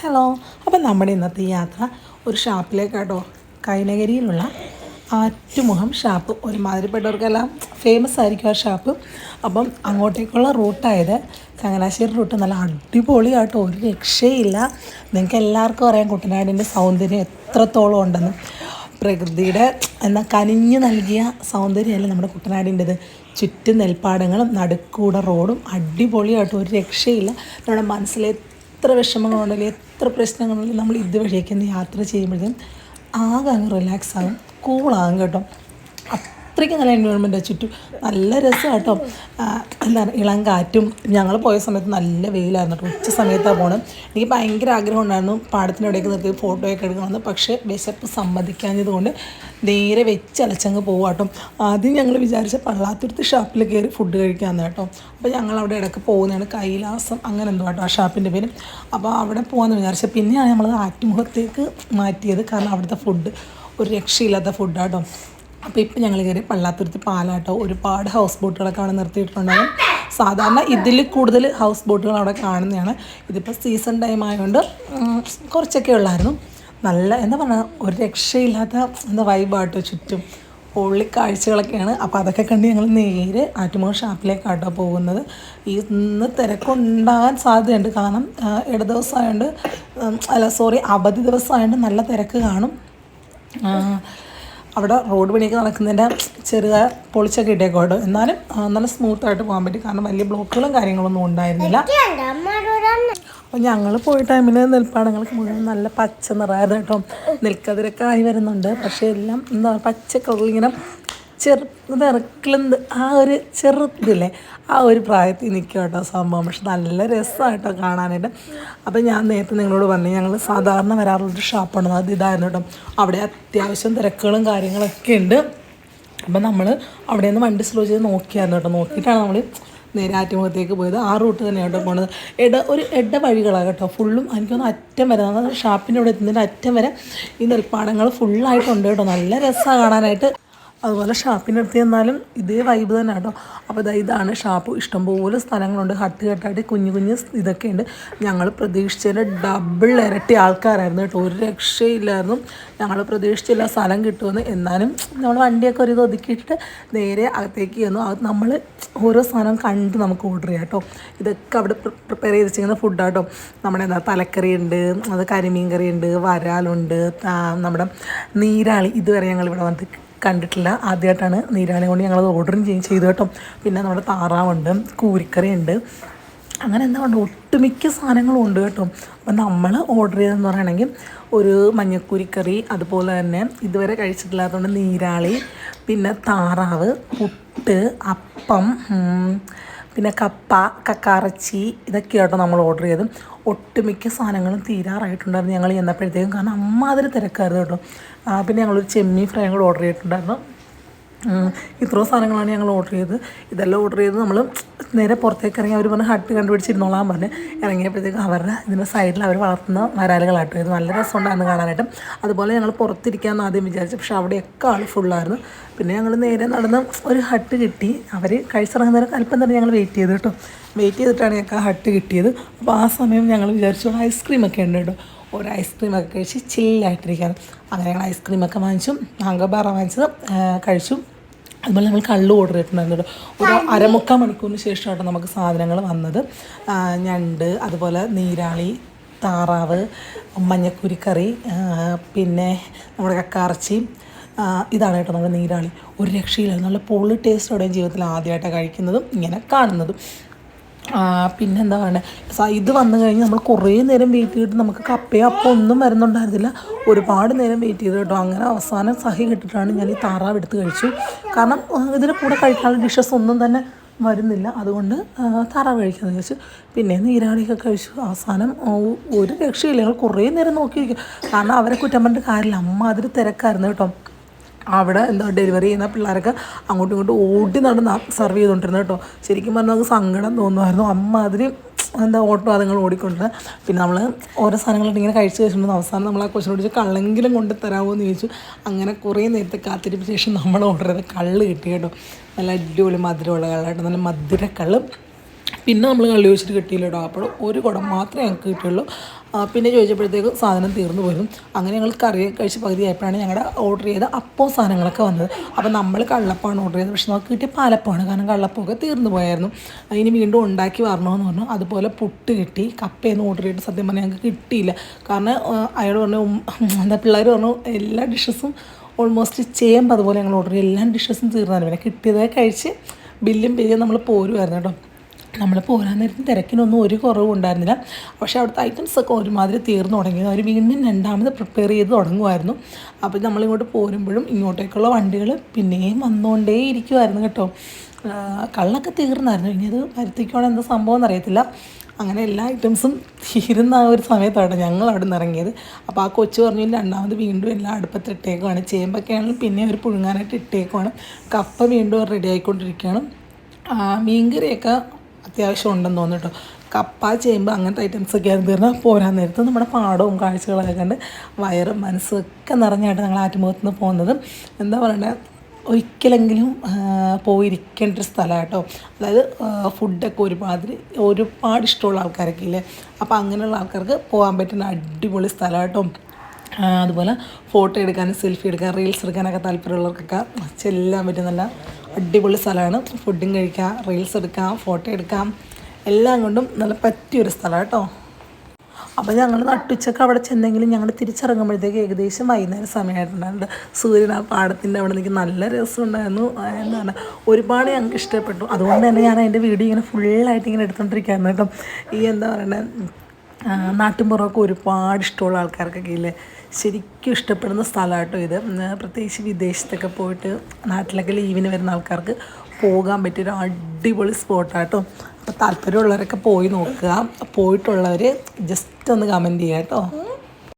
Hello അപ്പം നമ്മുടെ ഇന്നത്തെ യാത്ര ഒരു ഷാപ്പിലേക്കാട്ടോ. കൈനഗരിയിലുള്ള ആറ്റുമുഖം ഷാപ്പ്. ഒരുമാതിരിപ്പെട്ടവർക്കെല്ലാം ഫേമസ് ആയിരിക്കും ആ ഷാപ്പ്. അപ്പം അങ്ങോട്ടേക്കുള്ള റൂട്ടായത് ചങ്ങനാശ്ശേരി റൂട്ട്. നല്ല അടിപൊളിയാട്ടോ. ഒരു രക്ഷയില്ല. നിങ്ങൾക്ക് എല്ലാവർക്കും അറിയാം കുട്ടനാടിന്റെ സൗന്ദര്യം എത്രത്തോളം ഉണ്ടെന്ന്. പ്രകൃതിയുടെ എന്നാൽ കനിഞ്ഞു നൽകിയ സൗന്ദര്യമല്ല നമ്മുടെ കുട്ടനാടിന്റെത്. ചുറ്റും നെൽപ്പാടങ്ങളും നടുക്കൂടെ റോഡും. അടിപൊളിയായിട്ട് ഒരു രക്ഷയില്ല. നമ്മുടെ മനസ്സിൽ എത്ര വിഷമങ്ങളുണ്ടെങ്കിലും എത്ര പ്രശ്നങ്ങളുണ്ടെങ്കിലും നമ്മൾ ഇതുവഴിയൊക്കെ ഒന്ന് യാത്ര ചെയ്യുമ്പോഴത്തേക്കും ആകെ അങ്ങ് റിലാക്സ് ആകും കൂളാകും കേട്ടോ. അത്രയ്ക്ക് നല്ല എൻവയോൺമെന്റ് ചുറ്റും. നല്ല രസം കേട്ടോ എന്താണ് ഇളം കാറ്റും ഞങ്ങൾ പോയ സമയത്ത് നല്ല വെയിലായിരുന്നു കേട്ടോ ഉച്ച സമയത്താണ് പോകണം എനിക്ക് ഭയങ്കര ആഗ്രഹം ഉണ്ടായിരുന്നു പാടത്തിനിടയ്ക്ക് നിർത്തി ഫോട്ടോയൊക്കെ എടുക്കണമെന്ന് പക്ഷേ വിശപ്പ് സമ്മതിക്കാഞ്ഞത് കൊണ്ട് നേരെ വെച്ചലച്ചങ്ങ് പോവാം കേട്ടോ ആദ്യം ഞങ്ങൾ വിചാരിച്ച പള്ളാത്തുരുത്ത് ഷാപ്പിൽ കയറി ഫുഡ് കഴിക്കാമെന്ന് കേട്ടോ. അപ്പോൾ ഞങ്ങൾ അവിടെ ഇടയ്ക്ക് പോകുന്നതാണ്. കൈലാസം അങ്ങനെ എന്തോ കേട്ടോ ആ ഷാപ്പിന്റെ പേര്. അപ്പോൾ അവിടെ പോകാമെന്ന് വിചാരിച്ച പിന്നെയാണ് നമ്മൾ ആറ്റുമുഖത്തേക്ക് മാറ്റിയത്. കാരണം അവിടുത്തെ ഫുഡ് ഒരു രക്ഷയില്ലാത്ത ഫുഡാട്ടോ അപ്പോൾ ഇപ്പം ഞങ്ങൾ കയറി പള്ളാത്തുരുത്ത് പാലാട്ടോ. ഒരുപാട് ഹൗസ് ബോട്ടുകളൊക്കെ അവിടെ നിർത്തിയിട്ടുണ്ടാകും സാധാരണ ഇതിൽ കൂടുതൽ ഹൗസ് ബോട്ടുകൾ അവിടെ കാണുന്നതാണ്. ഇതിപ്പോൾ സീസൺ ടൈം ആയതുകൊണ്ട് കുറച്ചൊക്കെ ഉള്ളായിരുന്നു. നല്ല എന്താ പറയുക ഒരു രക്ഷയില്ലാത്ത എന്താ വൈബാട്ടോ ചുറ്റും. പൊള്ളി കാഴ്ചകളൊക്കെയാണ്. അപ്പോൾ അതൊക്കെ കണ്ട് ഞങ്ങൾ നേരെ ആറ്റുമോ ഷാപ്പിലേക്കാട്ടോ പോകുന്നത്. ഈ ഇന്ന് തിരക്കുണ്ടാകാൻ സാധ്യതയുണ്ട്. കാരണം ഇട ദിവസമായതുകൊണ്ട് അല്ല സോറി അവധി ദിവസമായതുകൊണ്ട് നല്ല തിരക്ക് കാണും. അവിടെ റോഡ് പണിയൊക്കെ നടക്കുന്നതിന്റെ ചെറിയ പൊളിച്ചൊക്കെ ഇട്ടേക്കോട്ടോ എന്നാലും നല്ല സ്മൂത്തായിട്ട് പോകാൻ പറ്റും. കാരണം വലിയ ബ്ലോക്കുകളും കാര്യങ്ങളൊന്നും ഉണ്ടായിരുന്നില്ല. അപ്പോൾ ഞങ്ങൾ പോയ ടൈമിൽ നെൽപ്പാടങ്ങൾക്ക് മുഴുവൻ നല്ല പച്ച നിറമായിരുന്നു കേട്ടോ. നെൽക്കതിരൊക്കെ ആയി വരുന്നുണ്ട്. പക്ഷേ എല്ലാം എന്താ പച്ച കളറിൽ ഇങ്ങനെ ചെറു നിറക്കിളുന്നത് ആ ഒരു ചെറുതില്ലേ? ആ ഒരു പ്രായത്തിൽ നിൽക്കുക കേട്ടോ സംഭവം. പക്ഷെ നല്ല രസമാണ് കേട്ടോ കാണാനായിട്ട്. അപ്പോൾ ഞാൻ നേരത്തെ നിങ്ങളോട് പറഞ്ഞു ഞങ്ങൾ സാധാരണ വരാറുള്ളൊരു ഷാപ്പാണ്. അത് ഇതായിരുന്നു കേട്ടോ. അവിടെ അത്യാവശ്യം തിരക്കുകളും കാര്യങ്ങളൊക്കെ ഉണ്ട്. അപ്പം നമ്മൾ അവിടെ നിന്ന് വണ്ടി സ്ലോ ചെയ്ത് നോക്കിയായിരുന്നു കേട്ടോ. നോക്കിയിട്ടാണ് നമ്മൾ നേരെ ആറ്റുമുഖത്തേക്ക് പോയത്. ആ റൂട്ട് തന്നെയാണ് കേട്ടോ പോണത്. ഇട ഒരു ഇട വഴികളാണ് കേട്ടോ. ഫുള്ളും എനിക്കൊന്ന് അറ്റം വരെ ഷാപ്പിന്റെ അവിടെ എത്തുന്നതിന്റെ അറ്റം വരെ ഈ നെൽപ്പാടങ്ങൾ ഫുള്ളായിട്ടുണ്ട് കേട്ടോ. നല്ല രസമാണ് കാണാനായിട്ട്. അതുപോലെ ഷാപ്പിന്റെ അടുത്ത് ചെന്നാലും ഇതേ വൈബ് തന്നെ കേട്ടോ. അപ്പോൾ ഇതാ ഇതാണ് ഷാപ്പ്. ഇഷ്ടംപോലെ സ്ഥലങ്ങളുണ്ട്. ഹട്ട് കെട്ടായിട്ട് കുഞ്ഞു കുഞ്ഞ് ഇതൊക്കെ ഉണ്ട് ഞങ്ങൾ പ്രതീക്ഷിച്ചതിന്റെ ഡബിൾ ഇരട്ടി ആൾക്കാരായിരുന്നു കേട്ടോ. ഒരു രക്ഷയില്ലായിരുന്നു. ഞങ്ങൾ പ്രതീക്ഷിച്ചില്ല സ്ഥലം കിട്ടുമെന്ന്. എന്നാലും നമ്മൾ വണ്ടിയൊക്കെ ഒരു ഇത് ഒതുക്കിയിട്ട് നേരെ അകത്തേക്ക് ചെന്നു. അത് നമ്മൾ ഓരോ സാധനം കണ്ട് നമുക്ക് ഓർഡർ ചെയ്യാം കേട്ടോ. ഇതൊക്കെ അവിടെ പ്രിപ്പയർ ചെയ്ത് വെച്ചിരിക്കുന്ന ഫുഡാട്ടോ നമ്മുടെ എന്താ തലക്കറി ഉണ്ട് അത് കരിമീൻ കറി ഉണ്ട് വരാലുണ്ട് നമ്മുടെ നീരാളി. ഇതുവരെ ഞങ്ങൾ ഇവിടെ വന്നിട്ട് കണ്ടിട്ടില്ല. ആദ്യമായിട്ടാണ് നീരാളി കൊണ്ട് ഞങ്ങളത് ഓർഡറും ചെയ്തു കേട്ടോ. പിന്നെ നമ്മുടെ താറാവുണ്ട് കൂരിക്കറി ഉണ്ട് അങ്ങനെ എന്താ പറയുക ഒട്ടുമിക്ക സാധനങ്ങളും ഉണ്ട് കേട്ടോ. അപ്പം നമ്മൾ ഓർഡർ ചെയ്തതെന്ന് പറയുകയാണെങ്കിൽ ഒരു മഞ്ഞക്കൂരിക്കറി അതുപോലെ തന്നെ ഇതുവരെ കഴിച്ചിട്ടില്ലാത്തതുകൊണ്ട് നീരാളി പിന്നെ താറാവ് പുട്ട് അപ്പം പിന്നെ കപ്പ കക്കാറച്ചി ഇതൊക്കെയാട്ടോ നമ്മൾ ഓർഡർ ചെയ്തത്. ഒട്ടുമിക്ക സാധനങ്ങളും തീരാറായിട്ടുണ്ടായിരുന്നു ഞങ്ങൾ ചെന്നപ്പോഴത്തേക്കും. കാരണം അമ്മാതിരി തിരക്കായിരുന്നു കേട്ടോ. പിന്നെ ഞങ്ങളൊരു ചെമ്മീൻ ഫ്രൈ കൂടെ ഓർഡർ ചെയ്തിട്ടുണ്ടായിരുന്നു. ഇത്രയും സാധനങ്ങളാണ് ഞങ്ങൾ ഓർഡർ ചെയ്തത് ഇതെല്ലാം ഓർഡർ ചെയ്ത് നമ്മൾ നേരെ പുറത്തേക്ക് ഇറങ്ങി അവർ പറഞ്ഞ ഹട്ട് കണ്ടുപിടിച്ചിരുന്നോളാൻ പറഞ്ഞ് ഇറങ്ങിയപ്പോഴത്തേക്ക് അവരുടെ ഇതിന്റെ സൈഡിൽ അവർ വളർത്തുന്ന വരാലുകളാട്ടോ. ഇത് നല്ല രസമുണ്ടായിരുന്നു കാണാനായിട്ട്. അതുപോലെ ഞങ്ങൾ പുറത്തിരിക്കാമെന്ന് ആദ്യം വിചാരിച്ചു. പക്ഷെ അവിടെയൊക്കെ ആൾ ഫുള്ളായിരുന്നു പിന്നെ ഞങ്ങൾ നേരെ നടന്ന് ഒരു ഹട്ട് കിട്ടി. അവർ കഴിച്ചിറങ്ങുന്നവരെ അല്പം തന്നെ ഞങ്ങൾ വെയിറ്റ് ചെയ്തു കേട്ടോ. വെയിറ്റ് ചെയ്തിട്ടാണ് ഞങ്ങൾക്ക് ആ ഹട്ട് കിട്ടിയത്. അപ്പോൾ ആ സമയം ഞങ്ങൾ വിചാരിച്ചു ഐസ്ക്രീമൊക്കെ ഉണ്ട് കേട്ടോ. ഒരു ഐസ്ക്രീമൊക്കെ കഴിച്ച് ചില്ലായിട്ടിരിക്കാം അങ്ങനെ ഞങ്ങൾ ഐസ്ക്രീമൊക്കെ വാങ്ങിച്ചു മാങ്കോ ബാറ വാങ്ങിച്ചത് കഴിച്ചു. അതുപോലെ നമ്മൾ കള്ള് ഓർഡർ ചെയ്തിട്ടുണ്ടായിരുന്നു ഒരു അരമുക്കാൽ മണിക്കൂറിന് ശേഷമായിട്ട് നമുക്ക് സാധനങ്ങൾ വന്നത്. ഞണ്ട് അതുപോലെ നീരാളി താറാവ് മഞ്ഞക്കുരിക്കറി കറി പിന്നെ നമ്മുടെ കക്കാറച്ചി ഇതാണ് കേട്ടോ നമ്മുടെ നീരാളി. ഒരു രക്ഷയില്ല. നല്ല പൊള്ളി ടേസ്റ്റോടെയും ജീവിതത്തിൽ ആദ്യമായിട്ടാണ് കഴിക്കുന്നതും ഇങ്ങനെ കാണുന്നതും. പിന്നെന്താ പറയുക ഇത് വന്നു കഴിഞ്ഞ് നമ്മൾ കുറേ നേരം വെയിറ്റ് ചെയ്തിട്ട് നമുക്ക് കപ്പയോ അപ്പം ഒന്നും വരുന്നുണ്ടായിരുന്നില്ല ഒരുപാട് നേരം വെയിറ്റ് ചെയ്തു കേട്ടോ. അങ്ങനെ അവസാനം സഹി കിട്ടിയിട്ടാണ് ഞാൻ ഈ താറാവ് എടുത്ത് കഴിച്ചു. കാരണം ഇതിന്റെ കൂടെ കഴിക്കാനുള്ള ഡിഷസ് ഒന്നും തന്നെ വരുന്നില്ല. അതുകൊണ്ട് താറാവ് കഴിക്കാമെന്ന് കഴിച്ചു പിന്നെ നീരാളിയൊക്കെ കഴിച്ചു. അവസാനം ഒരു രക്ഷയില്ല. ഞങ്ങൾ കുറേ നേരം നോക്കിയിരിക്കും. കാരണം അവരെ കുറ്റം പറഞ്ഞിട്ട് കാര്യമില്ല. അമ്മ അതിൽ തിരക്കായിരുന്നു കേട്ടോ. അവിടെ എന്താ ഡെലിവറി ചെയ്യുന്ന പിള്ളേരൊക്കെ അങ്ങോട്ടും ഇങ്ങോട്ടും ഓടി നടന്ന് സെർവ് ചെയ്തുകൊണ്ടിരുന്നത് കേട്ടോ. ശരിക്കും പറഞ്ഞാൽ നമുക്ക് സങ്കടം തോന്നുമായിരുന്നു. അമ്മ അതിന് എന്താ ഓട്ടോ അതുങ്ങൾ ഓടിക്കൊണ്ട്. പിന്നെ നമ്മൾ ഓരോ സാധനങ്ങളായിട്ട് ഇങ്ങനെ കഴിച്ച് കഴിച്ചിട്ടുണ്ട് അവസാനം നമ്മൾ ആ കൊച്ചിനോട് ചോദിച്ചു കള്ളെങ്കിലും കൊണ്ട് തരാമോ എന്ന് ചോദിച്ചു. അങ്ങനെ കുറേ നേരത്തെ കാത്തിരിപ്പിന് ശേഷം നമ്മൾ ഓർഡർ ചെയ്ത കള്ള് കിട്ടി കേട്ടോ. നല്ല അടിപൊളി മധുരമുള്ള കള്ളായിട്ട് നല്ല മധുരക്കള്ള്. പിന്നെ നമ്മൾ കള്ളി വെച്ചിട്ട് കിട്ടിയില്ല കേട്ടോ. അപ്പോൾ ഒരു കുടം മാത്രമേ ഞങ്ങൾക്ക് കിട്ടിയുള്ളൂ. പിന്നെ ചോദിച്ചപ്പോഴത്തേക്കും സാധനം തീർന്നു പോരും അങ്ങനെ ഞങ്ങൾ കറി കഴിച്ച് പകുതി ആയപ്പോഴാണ് ഞങ്ങളുടെ ഓർഡർ ചെയ്ത അപ്പോൾ സാധനങ്ങളൊക്കെ വന്നത്. അപ്പോൾ നമ്മൾ കള്ളപ്പമാണ് ഓർഡർ ചെയ്തത്. പക്ഷെ നമുക്ക് കിട്ടിയ പാലപ്പമാണ്. കാരണം കള്ളപ്പമൊക്കെ തീർന്നു പോയായിരുന്നു. അതിന് വീണ്ടും ഉണ്ടാക്കി വരണമെന്ന് പറഞ്ഞു. അതുപോലെ പുട്ട് കിട്ടി. കപ്പയൊന്നും ഓർഡർ ചെയ്തിട്ട് സത്യം പറഞ്ഞാൽ ഞങ്ങൾക്ക് കിട്ടിയില്ല. കാരണം അയാൾ പറഞ്ഞു എന്താ പിള്ളേർ പറഞ്ഞു എല്ലാ ഡിഷസും ഓൾമോസ്റ്റ് ചേമ്പ് അതുപോലെ ഞങ്ങൾ ഓർഡർ ചെയ്ത്. എല്ലാ ഡിഷസും തീർന്നാലും പിന്നെ കിട്ടിയതായി കഴിച്ച് ബില്ലും പേരും നമ്മൾ പോരുമായിരുന്നു കേട്ടോ. നമ്മൾ പോരാൻ നേരത്തെ തിരക്കിനൊന്നും ഒരു കുറവും ഉണ്ടായിരുന്നില്ല. പക്ഷേ അവിടുത്തെ ഐറ്റംസ് ഒക്കെ ഒരുമാതിരി തീർന്നു തുടങ്ങി. അവർ വീണ്ടും രണ്ടാമത് പ്രിപ്പയർ ചെയ്ത് തുടങ്ങുമായിരുന്നു. അപ്പോൾ നമ്മളിങ്ങോട്ട് പോരുമ്പോഴും ഇങ്ങോട്ടേക്കുള്ള വണ്ടികൾ പിന്നെയും വന്നുകൊണ്ടേ ഇരിക്കുമായിരുന്നു കേട്ടോ കള്ളൊക്കെ തീർന്നായിരുന്നു. ഇനി അത് വരുത്തിക്കോണം എന്താ സംഭവം എന്നറിയത്തില്ല. അങ്ങനെ എല്ലാ ഐറ്റംസും തീരുന്ന ആ ഒരു സമയത്താണ് ഞങ്ങൾ അവിടെ നിന്ന് ഇറങ്ങിയത്. അപ്പോൾ ആ കൊച്ചു പറഞ്ഞു രണ്ടാമത് വീണ്ടും എല്ലാം അടുപ്പത്ത് ഇട്ടേക്കുവാണ്. ചേമ്പൊക്കെ ആണെങ്കിലും പിന്നെ ഒരു പുഴുങ്ങാനായിട്ട് ഇട്ടേക്കുവാണ്. കപ്പ വീണ്ടും റെഡി ആയിക്കൊണ്ടിരിക്കുകയാണ്. മീൻകറിയൊക്കെ അത്യാവശ്യം ഉണ്ടെന്ന് തോന്നുന്നു കേട്ടോ. കപ്പ ചേമ്പ് അങ്ങനത്തെ ഐറ്റംസ് ഒക്കെ ആയിരുന്നു തീർന്നാൽ പോരാൻ നേരത്ത് നമ്മുടെ പാടവും കാഴ്ചകളൊക്കെ കണ്ട് വയറും മനസ്സും ഒക്കെ നിറഞ്ഞായിട്ട് ഞങ്ങൾ ആറ്റുമുഖത്ത് നിന്ന് പോകുന്നത്. എന്താ പറയണ്ടേ? ഒരിക്കലെങ്കിലും പോയിരിക്കേണ്ട ഒരു സ്ഥലമാണ് കേട്ടോ. അതായത് ഫുഡൊക്കെ ഒരുമാതിരി ഒരുപാട് ഇഷ്ടമുള്ള ആൾക്കാരൊക്കെ ഇല്ലേ? അപ്പോൾ അങ്ങനെയുള്ള ആൾക്കാർക്ക് പോകാൻ പറ്റുന്ന അടിപൊളി സ്ഥലമാണ് കേട്ടോ. അതുപോലെ ഫോട്ടോ എടുക്കാനും സെൽഫി എടുക്കാൻ റീൽസ് എടുക്കാനൊക്കെ താല്പര്യമുള്ളവർക്കൊക്കെ ചെല്ലാൻ പറ്റിയ നല്ല അടിപൊളി സ്ഥലമാണ്. ഫുഡും കഴിക്കാം റീൽസ് എടുക്കാം ഫോട്ടോ എടുക്കാം. എല്ലാം കൊണ്ടും നല്ല പറ്റിയൊരു സ്ഥലമാണ് കേട്ടോ. അപ്പോൾ ഞങ്ങൾ നട്ടുച്ചക്ക് അവിടെ ചെന്നെങ്കിലും ഞങ്ങൾ തിരിച്ചിറങ്ങുമ്പോഴത്തേക്ക് ഏകദേശം വൈകുന്നേരം സമയമായിട്ടുണ്ടായിരുന്നു. സൂര്യൻ ആ പാടത്തിന്റെ അവിടെ നിൽക്കുന്ന നല്ല രസമുണ്ടായിരുന്നു എന്താണ് ഒരുപാട് ഞങ്ങൾക്ക് ഇഷ്ടപ്പെട്ടു. അതുകൊണ്ട് തന്നെ ഞാൻ അതിന്റെ വീഡിയോ ഇങ്ങനെ ഫുള്ളായിട്ട് ഇങ്ങനെ എടുത്തുകൊണ്ടിരിക്കുകയായിരുന്നു കേട്ടോ. ഈ എന്താ പറയുന്നത് നാട്ടിൻപുറമൊക്കെ ഒരുപാട് ഇഷ്ടമുള്ള ആൾക്കാർക്കൊക്കെ ഇല്ലേ? ശരിക്കും ഇഷ്ടപ്പെടുന്ന സ്ഥലമാട്ടോ ഇത്. പ്രത്യേകിച്ച് വിദേശത്തൊക്കെ പോയിട്ട് നാട്ടിലൊക്കെ ലീവിന് വരുന്ന ആൾക്കാർക്ക് പോകാൻ പറ്റിയൊരു അടിപൊളി സ്പോട്ടാട്ടോ. അപ്പോൾ താല്പര്യമുള്ളവരൊക്കെ പോയി നോക്കുക. പോയിട്ടുള്ളവർ ജസ്റ്റ് ഒന്ന് കമന്റ് ചെയ്യാം കേട്ടോ